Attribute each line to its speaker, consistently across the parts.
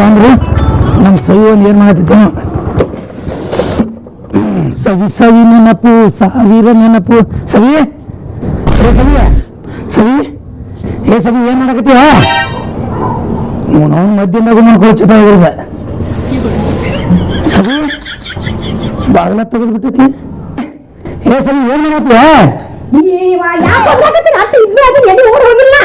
Speaker 1: ಬಂದ್ರು ನಮ್ಮ ಸವಿ ಒಂದು ಏನು ಮಾಡತ್ತಿದ್ದೇನು ಸವಿ ಸವಿ ನೆನಪು ಸಾವಿರ ನೆನಪು. ಸವಿ? ಏ ಸವಿ? ಸವಿ? ಏ ಸವಿ ಏನು ಮಾಡಕತ್ತೀವ ಅವನು ಮಧ್ಯದಾಗ ಮಾಡ್ಕೊಳ್ಳೋ ಚಟ ಇವ್ರದ ಸವಿ? ಬಾಗಿಲ ತೆಗೆದ್ಬಿಟ್ಟೈತಿ. ಏ ಸವಿ ಏನು ಮಾಡತ್ತೀವ
Speaker 2: ಹೋಗಿಲ್ಲ?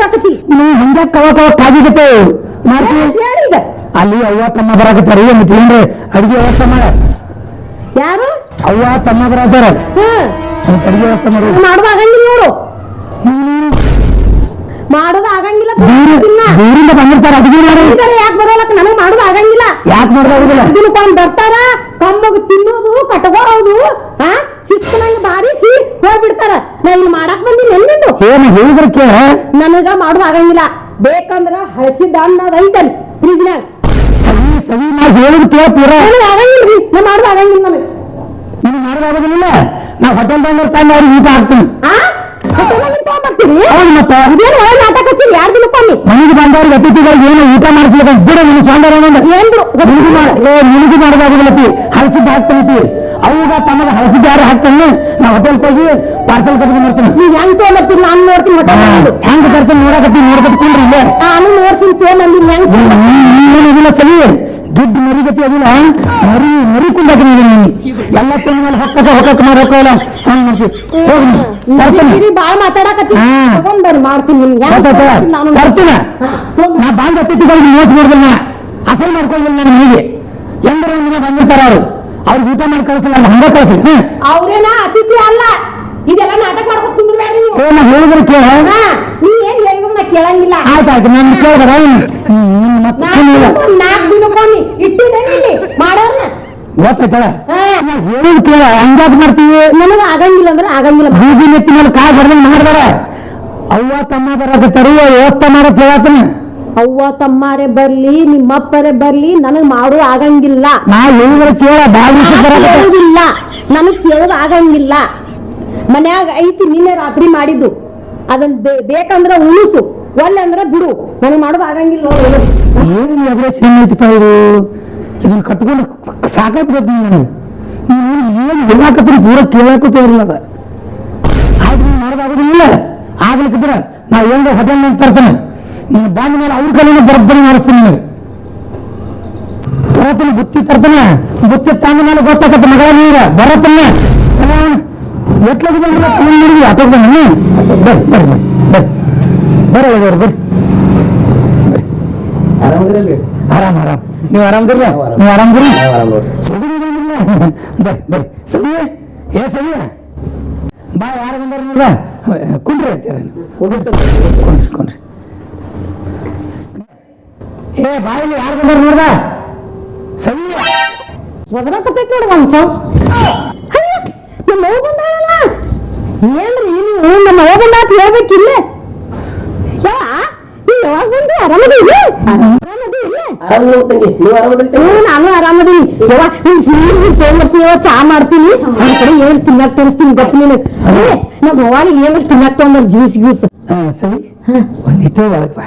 Speaker 2: ಬರಾಕತ್ತಿ?
Speaker 1: ನೀವು ಹಿಂಗೆ ಕವ ಕವ
Speaker 2: ಈಗ?
Speaker 1: ಅಲ್ಲಿ ಅವ್ವ ತಮ್ಮ ಬರಾಕತ್ತಾರ ಏನು ಏನ್ರಿ? ಅಡಿಗೆ ವ್ಯವಸ್ಥೆ ಮಾಡ.
Speaker 2: ಯಾರು?
Speaker 1: ಅವ್ವ ತಮ್ಮ ಬರಾತಾರ ಅಡಿಗೆ ವ್ಯವಸ್ಥೆ ಮಾಡು.
Speaker 2: ಮಾಡೋದು ಆಗಂಗಿಲ್ಲ ನೋಡು ಮಾಡೋದು ಆಗಂಗಿಲ್ಲ.
Speaker 1: ದೂರಿಂದ ಬಂದಿರ್ತಾರ ಅಡಿಗೆ ಮಾಡಿ.
Speaker 2: ಯಾಕೆ ಬರೋಲಕ್ಕ ನನಗೆ ಮಾಡೋದು ಆಗಂಗಿಲ್ಲ.
Speaker 1: ಯಾಕೆ ಮಾಡೋದು
Speaker 2: ತಿನ್ಕೊಂಡ್ ಬರ್ತಾರ ಕಮ್ಮಗ್ ತಿನ್ನೋದು ಕಟ್ಕೋರೋದು ಹಾ ಬಾರಿ ಹೋಗ್ಬಿಡ್ತಾರ. ನಾ ಇಲ್ಲಿ ಮಾಡಕ್ ಬಂದಿಲ್ಲ ಎಲ್ಲಿಂದು?
Speaker 1: ಏನು ಹೇಳಿದ್ರ ಕೇಳ.
Speaker 2: ನನಗ ಮಾಡೋದು ಆಗಂಗಿಲ್ಲ. ಬೇಕಂದ್ರ ಹಸಿದ ಹಣ್ಣದ ಐತಲ್ ಫ್ರಿಜ್ನಾಗ
Speaker 1: ಸವಿ ಸವಿ ನಾ ಹೇಳಿದ್ ಕೇಳ್ತೀರ?
Speaker 2: ನನಗೆ ಆಗಂಗಿಲ್ಲ ನಾ ಮಾಡೋದು ಆಗಂಗಿಲ್ಲ ನನಗೆ.
Speaker 1: ನೀನು ಮಾಡೋದಾಗೋದಿಲ್ಲ ನಾ ಹೋಟೆಲ್ ತಂದಿರ್ತಾನೆ ಅವ್ರಿಗೆ ಊಟ ಹಾಕ್ತೀನಿ.
Speaker 2: ಆ?
Speaker 1: ಹೌದು ಮತ್ತೆ.
Speaker 2: ಇದೇನು ಒಳ್ಳೆ ನಾಟಕ ಹಚ್ಚಿರಿ ಯಾರು ತಿಳ್ಕೊಮ್ಮಿ
Speaker 1: ಮನೆಗೆ ಬಂದವ್ರಿಗೆ ಅತಿಥಿಗಳಿಗೆ ಏನು ಊಟ ಮಾಡಿಸ್ಲಿಕ್ಕೆ ಬಿಡ ನೀನು ಸ್ವಾಂದರ
Speaker 2: ಏನ್ರು?
Speaker 1: ನಿನಗೆ ಮಾಡ ಏ ನಿನಗೆ ಮಾಡೋದಾಗೋದಿಲ್ಲತಿ ಹಳಸಿದ್ದು ಹಾಕ್ತಾನತಿ ಅವಾಗ ತಮಗೆ ಹಳಸಿದ್ದು ಹಾಕ್ತೀನಿ ನಾ ಹೋಟೆಲ್ ಹೋಗಿ ಪಾರ್ಸಲ್ ಕಟ್ಕೊಂಡು ಬರ್ತೀನಿ
Speaker 2: ನೀವು ಹೆಂಗ್ ನಾನು ನೋಡ್ತೀನಿ
Speaker 1: ಹೆಂಗ್ ಬರ್ತೀನಿ ನೋಡಕತ್ತಿ ನೋಡ್ಕತ್ಕೊಂಡ್ರಿ ಇಲ್ಲೇ.
Speaker 2: ನಾನು ನೋಡ್ತೀನಿ ತಗೊಂಡ್ ಹೆಂಗ್
Speaker 1: ಸರಿ. ದುಡ್ಡು ಮರಿಗತಿ ಅದಿಲ್ಲ. ಮರಿ ಮರಿಕೊಂಡಾಗ ನೀನು ಎಲ್ಲ ತಿಂದ ಮೇಲೆ ಹೊಕ್ಕಕ ಹೊಕ್ಕಕ ಮಾಡೋಕಲ್ಲ ಹಂಗ್ ಮಾಡ್ತಿ ಹೋಗಿ
Speaker 2: ಬಾಳ ಮಾತಾಡಕತ್ತೀನಿ ಮಾಡ್ತೀನಿ ನಿಮ್ಗೆ. ತಗೊಂಡ್
Speaker 1: ನಾ ಬಾಂಧ ಅತಿಥಿಗಳಿಗೆ ಮೋಸ ಮಾಡಿದಿಲ್ಲ ಅಸಲ್ ಮಾಡ್ಕೊಳ್ಳಿಲ್ಲ ನಾನು ಮನೆಗೆ ಎಲ್ಲರೂ ಬಂದಿರ್ತಾರ ಅವರು. ಅವ್ರಿಗೆ ಊಟ ಮಾಡಿ ಕಳಿಸಲ್ಲ ಹಂಗ ಕಳಿಸಿ.
Speaker 2: ಅವ್ರೇನ ಅತಿಥಿ ಅಲ್ಲ. ಇದೆಲ್ಲ ನಾಟಕ ಮಾಡ್ಕೊಂಡು ಕುಂದ್ರಬೇಡ್ರಿ ನೀವು.
Speaker 1: ಏ ನಾ ಹೇಳಿದ್ರೆ ಕೇಳ.
Speaker 2: ಹಾ ನೀ ಏನ್ ಹೇಳಿದ್ರು ನಾ ಕೇಳಂಗಿಲ್ಲ.
Speaker 1: ಆಯ್ತಾಯ್ತು ನಾನು ಕೇಳಿದ್ರ.
Speaker 2: ನಾಲ್ಕು ದಿನಕ್ಕೊಮ್ಮೆ ಇಟ್ಟಿರಂಗಿಲ್ಲಿ ಮಾಡೋರ್ನ.
Speaker 1: ಗೊತ್ತಾಯ್ತಲ್ಲ
Speaker 2: ಹಾ.
Speaker 1: ನಾ ಹೇಳಿದ್ ಕೇಳ ಹಂಗಾಕ್ ಮಾಡ್ತೀವಿ?
Speaker 2: ನನಗ ಆಗಂಗಿಲ್ಲ ಅಂದ್ರೆ ಆಗಂಗಿಲ್ಲ.
Speaker 1: ಬೀದಿ ನೆತ್ತಿ ಮೇಲೆ ಕಾಯಿ ಬರ್ದಂಗ್ ಮಾಡ್ದಾರ ಅವ್ವ ತಮ್ಮ ತರುವ ವ್ಯವಸ್ಥೆ ಮಾಡತ್ ಹೇಳತ್ತೀನಿ
Speaker 2: ಅವ್ವ ತಮ್ಮಾರೆ ಬರ್ಲಿ ನಿಮ್ಮಪ್ಪರೇ ಬರ್ಲಿ ನನಗ್ ಮಾಡು ಆಗಂಗಿಲ್ಲ.
Speaker 1: ನಾ ಹೇಳಿದ್ರೆ ಕೇಳ ಬಾಳ
Speaker 2: ಕೇಳುದಿಲ್ಲ. ನನಗ್ ಕೇಳೋದ್ ಆಗಂಗಿಲ್ಲ. ಮನ್ಯಾಗ ಐತಿ ನಿನ್ನೆ ರಾತ್ರಿ ಮಾಡಿದ್ದು. ಅದನ್ ಬೇ- ಬೇಕಂದ್ರ ಉಳಿಸು ಒಳ್ಳೆ ಅಂದ್ರ ಬಿಡು. ನನಗ್ ಮಾಡೋದ್ ಆಗಂಗಿಲ್ಲ ನೋಡು.
Speaker 1: ಏನು ಎದ್ರೆ ಸೇಮ್ ಐತಿಪ್ಪ ಇದು? ಇದನ್ನ ಕಟ್ಕೊಂಡು ಸಾಕಾಗ್ಬಿಡತ್ ನಾನು? ಏನು ಹೇಳಾಕತ್ತೀನಿ ಪೂರ ಕೇಳಾಕತ್ತಿರಲಿಲ್ಲ ಅದ. ಆಯ್ತು ನೀವು ಮಾಡೋದಾಗೋದಿಲ್ಲ ಆಗ್ಲಿಕ್ಕಿದ್ರೆ ನಾ ಏನು ಹೋಟೆಲ್ ಅಂತ ತರ್ತೇನೆ. ನೀನು ಬಂದ ಮೇಲೆ ಅವ್ರ ಕೈಲಿಂದ ಬರಬ್ಬರಿ ಮಾಡಿಸ್ತೀನಿ ನಿನಗೆ ಬರತನ ಬುತ್ತಿ ತರ್ತಾನೆ ಬುತ್ತಿ ತಂದ ಮೇಲೆ ಗೊತ್ತಾಗತ್ತೆ ಮಗಳ ನೀರ ಬರತ್ತನ್ನ ಎಟ್ಲಾಗ ಬಂದ್ರೆ ನೋಡಿ ಆಟೋಗೆ ಬನ್ನಿ ಬರ್ರಿ ಬರ್ರಿ ಬರ್ರಿ ಬರ್ರಿ ಬರ್ರಿ ಬರ್ರಿ
Speaker 3: ಬರ್ರಿ
Speaker 1: ಆರಾಮ್ ಆರಾಮ್. ನೀವು ಆರಾಮದಿರ್ಲ? ನೀವು ಆರಾಮದಿರಿ? ಸರಿ ಬರ್ರಿ ಬರ್ರಿ ಸರಿ ಏ ಸರಿ ಬಾ ಯಾರು ಬಂದಾರ ನೋಡ್ರ? ಕುಂಡ್ರಿ ಅಂತೀರ ಕುಂಡ್ರಿ ಕುಂಡ್ರಿ. ಏ ಬಾಯಲ್ಲಿ ಯಾರು ಬಂದಾರ ನೋಡ್ದ? ಸರಿ
Speaker 2: ಒದರಾಕತೈತಿ ನೋಡು ಒಂದ್ ಸೌ ನಮ್ಮ ಅವ್ವ ಬಂದಾಳಲ್ಲ. ಏನ್ರಿ ನೀವು ನಮ್ಮ ಅವ್ವ ಅಂತ ಹೇಳ್ಬೇಕಿಲ್ಲ ಯಾವ ನೀ ಯಾವಾಗ ಬಂದಿ ಆರಾಮದಿಲ್ಲ ನಾನು ಆರಾಮದೀನಿ ಯವ್ವ ನೀನ್ ಯವ್ವ ಚಾ ಮಾಡ್ತೀನಿ. ಅವ್ರ ಕಡೆ ಏನ್ ತಿನ್ನಕ್ ತೋರಿಸ್ತೀನಿ ಗೊತ್ತ ನೀನು. ನಮ್ಮ ಅವ್ವಾನಿಗೆ ಏನ್ ತಿನ್ನಕ್ ತಗೊಂಡ್ ಜ್ಯೂಸ್ ಜ್ಯೂಸ್
Speaker 1: ಹಾ ಸರಿ ಒಂದಿಟ್ಟು ಒಳಗೆ ಬಾ.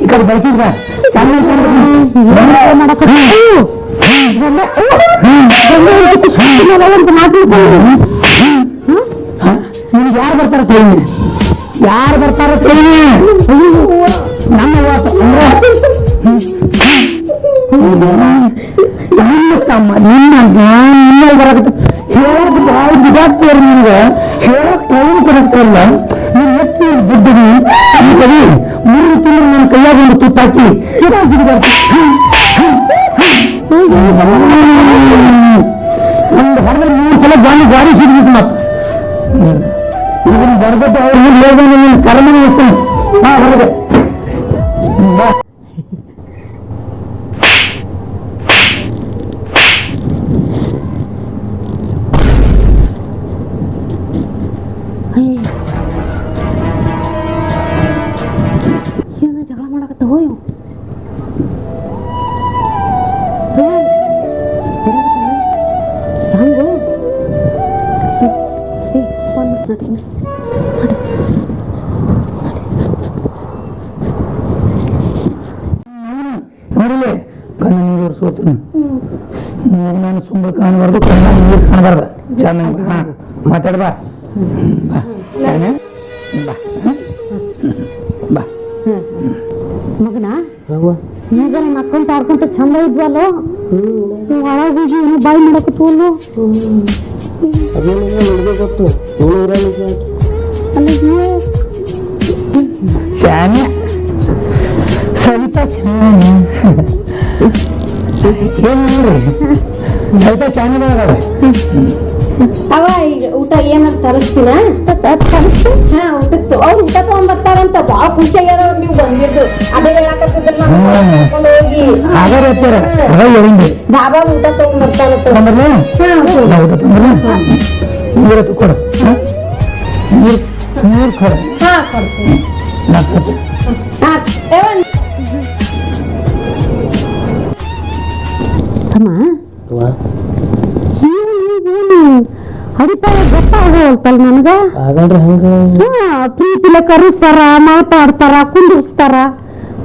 Speaker 1: ಕಡೆ ಬೈತಿದ್ರ ಯಾರು ಬರ್ತಾರ ಹೇಳಿ ಯಾರು ಬರ್ತಾರ ಹೇಳಿ ನಮ್ಮ ನಿಮ್ಮ ತಮ್ಮ ನಿಮ್ಮ ನಿಮ್ಮ ಬರಕತ್ತ. ಹೇಳಕ್ ಭಾಳ ಬಿಡಾಕ್ತಾರ ನಿಮ್ಗೆ. ಹೇಳಕ್ ಟೈಮ್ ಕೊಡಕ್ತಾರಲ್ಲ ನೀವು ಎತ್ತಿ ದುಡ್ಡಿಗೆ ತಿಂಗಳು ನನ್ನ ಕೈಯಾಗ ಒಂದು ತುತ್ತಾಕಿ ಜಿಗಿ ಬರ್ತೀನಿ ಒಂದು ಹೊಡೆದ್ರೆ ಮೂರು ಸಲ ಗಾಳಿ ಗಾಡಿ ಸಿಗ್ಬೇಕು ಮತ್ತೆ ಇದನ್ನ ಬರ್ಬೇಕು ಮಾಡಿಲ್ಲ ಕಣ್ಣು ನೀರು ಸೋತು ನಾನು ಸುಮ್ಮನೆ ಕಾಣಬಾರ್ದು ಕಣ್ಣ ನೀರು ಕಾಣಬಾರ್ದು ಚೆನ್ನಾಗಿ ಹಾ ಮಾತಾಡ ಬಾ. ಬಾ.
Speaker 2: ಮಗನ? ಈಗ ನಮ್ಮ ಅಕ್ಕಂತ ಆಡ್ಕೊಂತ ಚಂದ ಇದ್ವಲ್ಲೋ? ಒಳಗೆ ಹೋಗಿ ಏನೋ ಬಾಯಿ ಮಾಡಕತ್ತವಲ್ಲು
Speaker 3: ಅದೇನಿಲ್ಲ
Speaker 1: ಶಾನೆ ಸವಿತಾ ಶಾನೆ ಶಾನೆ ಅದಾವೆ
Speaker 2: ಅವ ಈಗ ಊಟ ಏನಂತ ತರಿಸ್ತೀನ? ಹಾ ಊಟಕ್ಕೆ. ಅವ್ರು ಊಟ ತಗೊಂಡ್ಬರ್ತಾರಂತ ಭಾಳ ಖುಷಿ ಆಗ್ಯಾರ ಅವ್ರು ನೀವು ಬಂದಿದ್ದು. ಅದೇ ಹೇಳಕತ್ತಿದ್ರು ಹೋಗಿ.
Speaker 1: ಅದ ಹೇಳಿಂದೆ
Speaker 2: ಊಟ ತಗೊಂಡ್ಬರ್ತಾರಂತ
Speaker 1: ಊಟ ತೊಂಬರ್ಲ ನೀರು ಕೊಡು. ಹಾ? ನೀರು ನೀರು ಕೊಡು.
Speaker 2: ಹಾ ಕೊಡ್ತೀನಿ. ತಮ್ಮ? ಅಡಿಪಾಯ ಗೊತ್ತಾಗವಲ್ತಲ್ ನನಗ? ಪ್ರೀತಿಲೆ ಕರೆಸ್ತಾರ ಮಾತಾಡ್ತಾರ ಕುಂದಿರ್ಸ್ತಾರ.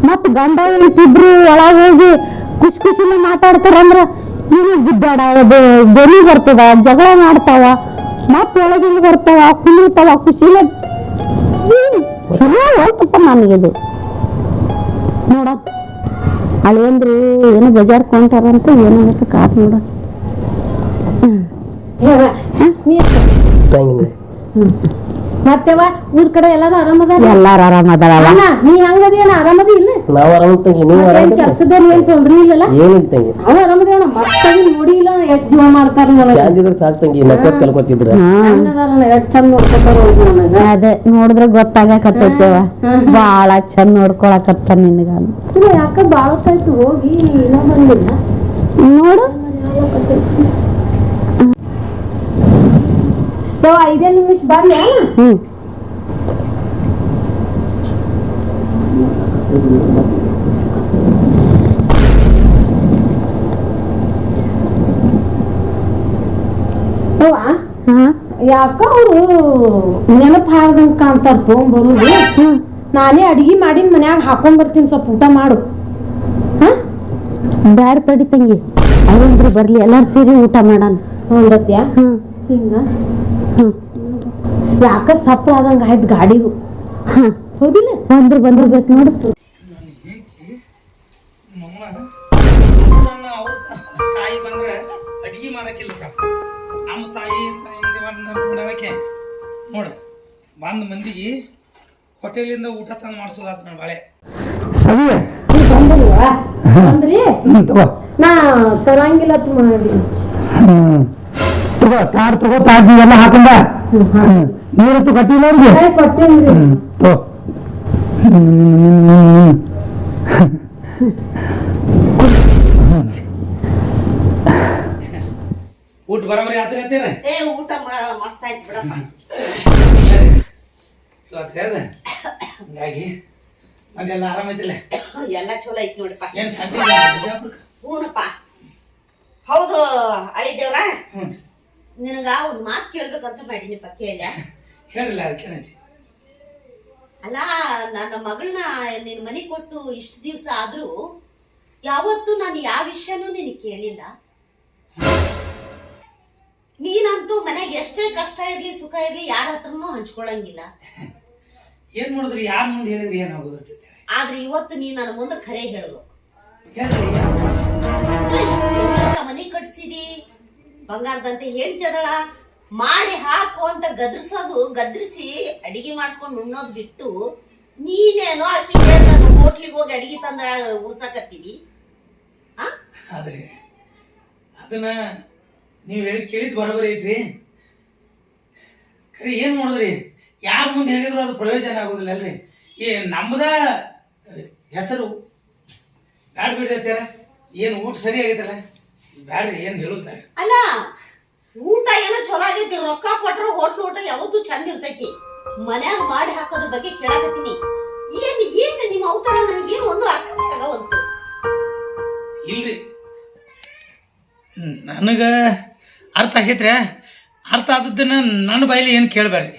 Speaker 2: ಮತ್ ಗಂಡ ಹೆಂಡತಿಬ್ರು ಒಳಗ ಹೋಗಿ ಖುಷಿ ಖುಷಿನ ಮಾತಾಡ್ತಾರ ಅಂದ್ರ ಇವು ಗುದ್ದಾಡೋದು ಬೆನಿ ಬರ್ತದ ಜಗಳ ಮಾಡ್ತಾವ. ಮತ್ ಒಳಗಿಂದ ಬರ್ತಾವ ಕುಂದಿರ್ತಾವ ಖುಷಿಲೆ ಚಲೋ ಹೋಗ್ತಪ್ಪ ನನಗಿದು ನೋಡ ಅಳೇಂದ್ರು ಏನೋ ಬಜಾರ್ ಕೊಂಟಾರಂತ ಅನ್ನಕ್ಕೆ ಕಾತ್ ನೋಡ.
Speaker 3: ತಂಗಿನಿ
Speaker 2: ಮತ್ತೆವ ಊರ್ ಕಡೆ ಎಲ್ಲಾರು ಆರಾಮದಾರ ಎಲ್ಲಾರು ಆರಾಮದಾರ ನೀ ಹಂಗದೇನ ಆರಾಮದಿ ಇಲ್ಲ?
Speaker 3: ನಾವು ಆರಾಮ ತಂಗಿ ನೀ ಆರಾಮ
Speaker 2: ಕೆಲಸದಲ್ಲಿ ಏನ್ ತೊಂದ್ರೆ ಇಲ್ಲಲ್ಲ?
Speaker 3: ಏನಿಲ್ಲ ತಂಗಿ.
Speaker 2: ಅವ ಆರಾಮದೇವ ಮತ್ತೆ ನೋಡಿ ಇಲ್ಲ ಎಷ್ಟ್ ಜೀವ ಮಾಡ್ತಾರ ನನಗೆ
Speaker 3: ಚಂದ ಸಾಕ್ ತಂಗಿ ನಕ್ಕತ್ ಕಲ್ಕೊತಿದ್ರ.
Speaker 2: ಎಷ್ಟ್ ಚಂದ ನೋಡ್ಕೊತಾರ ಹೋಗಿ ನನಗ
Speaker 4: ಅದೇ ನೋಡಿದ್ರೆ ಗೊತ್ತಾಗಕತ್ತೈತೆವ ಬಾಳ ಚಂದ ನೋಡ್ಕೊಳಕತ್ತ ನಿನಗ
Speaker 2: ಯಾಕ ಬಾಳ ಹೊತ್ತಾಯ್ತು ಹೋಗಿ ಇಲ್ಲ ಬಂದಿಲ್ಲ?
Speaker 4: ನೋಡು.
Speaker 2: ಯವ್ವ, ಐದೇ ನಿಮಿಷ ಬರ್ಲಿ?
Speaker 4: ಹ್ಮ್.
Speaker 2: ಯವ್ವ,
Speaker 4: ಹಾ.
Speaker 2: ಯಾಕ ಅವ್ರು ನೆನಪ್ ಹಾರ್ದಂಗ ಕಾಣ್ತಾರ ತೊಗೊಂಬರುದು ನಾನೇ ಅಡಿಗೆ ಮಾಡಿನ ಮನ್ಯಾಗ ಹಾಕೊಂಡ್ ಬರ್ತೀನಿ ಸ್ವಲ್ಪ ಊಟ ಮಾಡು. ಹಾ?
Speaker 4: ಬ್ಯಾಡ ತಡಿ ತಂಗಿ. ಅವಂದ್ರು ಬರ್ಲಿ ಎಲ್ಲಾರು ಸೇರಿ ಊಟ ಮಾಡಣ. ಹ್ಮ್.
Speaker 2: ಹಿಂಗ? ಯಾಕ ಸಪ್ಪ ಆದಂಗ ಆಯ್ತು ಗಾಡಿದು? ಹೌದಿಲ್ಲ?
Speaker 4: ಬಂದ್ರು ಬಂದ್ರು ಬೇಕು ನೋಡು.
Speaker 1: ನನ್ನ ಅವ್ರ ತಾಯಿ ಬಂದ್ರೆ? ಅಡಿಗೆ ಮಾಡಕ್ಕಿಲ್ಲ ನಮ್ಮ ತಾಯಿ ಹಿಂದೆ ಬಂದಕ್ಕೆ ನೋಡ ಬಂದ ಮಂದಿಗೆ ಹೋಟೆಲಿಂದ ಊಟ ತಂದು ಮಾಡಿಸೋದಾತ ನಾನು ಬಾಳೆ
Speaker 2: ಸರಿ? ಬಂದ್ರಿ ನಾ ತರಂಗಿಲ್ಲ ಮಾಡಿ
Speaker 1: ತಗೋ ತಾರ್ ತಗೋ ತಾಡ್ ಎಲ್ಲ ಹಾಕೊಂಡ ನೀರತ್ತು ಕಟ್ಟಿಲ್ಲ ಅವ್ರಿಗೆ. ಊಟ ಬರೋಬರಿ ಆತ್ರಿ ಅಂತೀರ
Speaker 5: ಏ ಊಟ ಮಸ್ತ್ ಆಯ್ತು ಬಿಡಪ್ಪ.
Speaker 1: ಅದ. ಹಂಗಾಗಿ ಅದೆಲ್ಲ ಆರಾಮೈತಿಲ್ಲ
Speaker 5: ಎಲ್ಲ ಚಲೋ ಐತಿ ನೋಡಪ್ಪ.
Speaker 1: ಏನ್ ಸಂಜೆ
Speaker 5: ಹ್ಞೂನಪ್ಪ ಹೌದು ಅಳಿದೇವ್ರ?
Speaker 1: ಹ್ಞೂ
Speaker 5: ನಿನಗ ಒಂದು ಮಾತು ಕೇಳ್ಬೇಕಂತ ಮಾಡೀನಿಪ್ಪ ಕೇಳ
Speaker 1: ಹೇಳಿಲ್ಲ ಅದಕ್ಕೇನೈತಿ
Speaker 5: ಅಲ್ಲ ನನ್ನ ಮಗಳನ್ನ ನಿನ್ನ ಮನೆ ಕೊಟ್ಟು ಇಷ್ಟು ದಿವಸ ಆದರೂ ಯಾವತ್ತೂ ನಾನು ಯಾವ ವಿಷಯನೂ ನಿನಗೆ ಕೇಳಿಲ್ಲ. ನೀನಂತೂ ಮನೆಗೆ ಎಷ್ಟೇ ಕಷ್ಟ ಇರಲಿ ಸುಖ ಇರಲಿ ಯಾರ ಹತ್ರನೂ ಹಂಚ್ಕೊಳ್ಳಂಗಿಲ್ಲ
Speaker 1: ಏನ್ ಮಾಡಿದ್ರಿ? ಯಾರ ಮುಂದೆ ಹೇಳಿದ್ರಿ ಏನಾಗೋದು
Speaker 5: ಆದ್ರೆ ಇವತ್ತು ನೀ ನನ್ನ ಮುಂದೆ ಖರೆ ಹೇಳ್ಬೇಕು. ಮನೆ ಕಟ್ಸಿದಿ? ಬಂಗಾರದಂತೆ ಹೇಳ್ತಿದಳ? ಮಾಡಿ ಹಾಕು ಅಂತ ಗದ್ರಿಸೋದು, ಗದ್ರಿಸಿ ಅಡಿಗೆ ಮಾಡಿಸ್ಕೊಂಡು ಉಣ್ಣೋದು ಬಿಟ್ಟು ನೀನೇನೋ ಆಕಿ ಹೇಳ್ದಂಗ ಹೋಟ್ಲಿಗೆ ಹೋಗಿ ಅಡಿಗೆ ತಂದ ಉಳ್ಸಕತ್ತಿದಿ
Speaker 1: ಆದ್ರೆ ಅದನ್ನ ನೀವು ಹೇಳಿ ಕೇಳಿದ್ ಬರೋಬರಿ ಐತ್ರಿ. ಖರೆ, ಏನ್ ಮಾಡಿದ್ರಿ? ಯಾರ ಮುಂದೆ ಹೇಳಿದ್ರು ಅದು ಪ್ರಯೋಜನ ಆಗೋದಿಲ್ಲ ಅಲ್ರಿ. ಈ ನಮ್ದ ಹೆಸರು. ಬ್ಯಾಡ ಬಿಡ್ರಿ ಏನು ಊಟ ಸರಿ ಆಗೈತಲ್ಲ? ಬ್ಯಾಡ್ರಿ ಏನು ಹೇಳೋದು
Speaker 5: ಅಲ್ಲ ಊಟ ಏನೋ ಚಲೋ ಆಗೈತಿ ರೊಕ್ಕ ಕೊಟ್ರ ಹೋಟ್ಲ್ ಊಟ ಯಾವತ್ತೂ ಚಂದ ಇರ್ತೈತಿ. ಮನ್ಯಾಗ ಮಾಡಿ ಹಾಕೋದ್ರ ಬಗ್ಗೆ ಕೇಳಾಕತ್ತೀನಿ. ಏನ್ ಏನ್ ನಿಮ್ಮ ಅವತಾರ ಏನು ಒಂದು ಅರ್ಥ ಆಗವಲ್ತು
Speaker 1: ಇಲ್ರಿ. ನನಗೆ ಅರ್ಥ ಆಗೈತ್ರಿ ಅರ್ಥ ಆದದ್ದನ್ನ ನನ್ನ ಬಾಯಲ್ಲಿ ಏನು ಕೇಳಬೇಡ್ರಿ